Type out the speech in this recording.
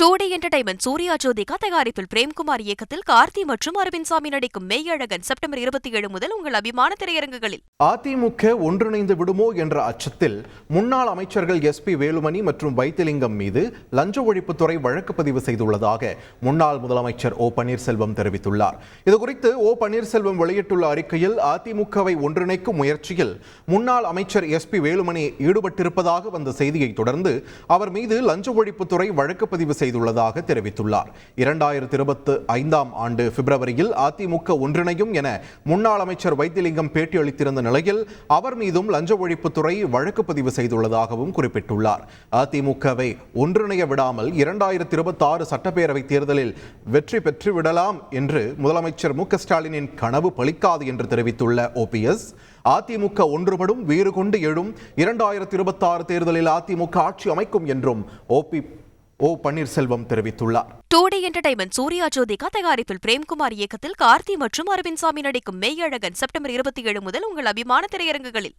Two D entertainment Suriya Jyothika தயாரிப்பில் பிரேம்குமார் இயக்கத்தில் கார்த்தி மற்றும் அரவிந்த் சாமி நடிக்கும் மெய்யழகன் செப்டம்பர் இருபத்தி ஏழு முதல் உங்கள் அபிமான திரையரங்குகளில். அதிமுக ஒன்றிணைந்து விடுமோ என்ற அச்சத்தில் முன்னாள் அமைச்சர்கள் எஸ் பி வேலுமணி மற்றும் வைத்திலிங்கம் மீது லஞ்ச ஒழிப்புத்துறை வழக்கு பதிவு செய்துள்ளதாக முன்னாள் முதலமைச்சர் ஓ பன்னீர்செல்வம் தெரிவித்துள்ளார். இதுகுறித்து ஓ பன்னீர்செல்வம் வெளியிட்டுள்ள அறிக்கையில் அதிமுகவை ஒன்றிணைக்கும் முயற்சியில் முன்னாள் அமைச்சர் எஸ் பி வேலுமணி ஈடுபட்டிருப்பதாக வந்த செய்தியை தொடர்ந்து அவர் மீது லஞ்ச ஒழிப்புத்துறை வழக்கு பதிவு செய்து செய்துள்ளதாக தெரிவித்துள்ளார். இரண்டாயிரத்தி இருபத்தி ஐந்தாம் ஆண்டு பிப்ரவரியில் அதிமுக ஒன்றிணையும் என முன்னாள் அமைச்சர் வைத்திலிங்கம் பேட்டியளித்திருந்த நிலையில் அவர் மீதும் லஞ்ச ஒழிப்புத்துறை வழக்கு பதிவு செய்துள்ளதாகவும் குறிப்பிட்டுள்ளார். அதிமுகவை ஒன்றிணைய விடாமல் இரண்டாயிரத்தி இருபத்தி ஆறு சட்டப்பேரவை தேர்தலில் வெற்றி பெற்றுவிடலாம் என்று முதலமைச்சர் மு ஸ்டாலினின் கனவு பலிக்காது என்று தெரிவித்துள்ள ஓபிஎஸ் அதிமுக ஒன்றுபடும் வீறு கொண்டு எழும் இரண்டாயிரத்தி இருபத்தி ஆறு தேர்தலில் அதிமுக ஆட்சி அமைக்கும் என்றும் ஓபி ஓ பன்னீர்செல்வம் தெரிவித்துள்ளார். டூடி என்டர்டைன்மெண்ட் சூர்யா ஜோதிகா தயாரிப்பில் பிரேம்குமார் இயக்கத்தில் கார்த்தி மற்றும் அரவிந்த் சாமி நடிக்கும் மெய்யழகன் செப்டம்பர் இருபத்தி ஏழு முதல் உங்கள் அபிமான திரையரங்குகளில்.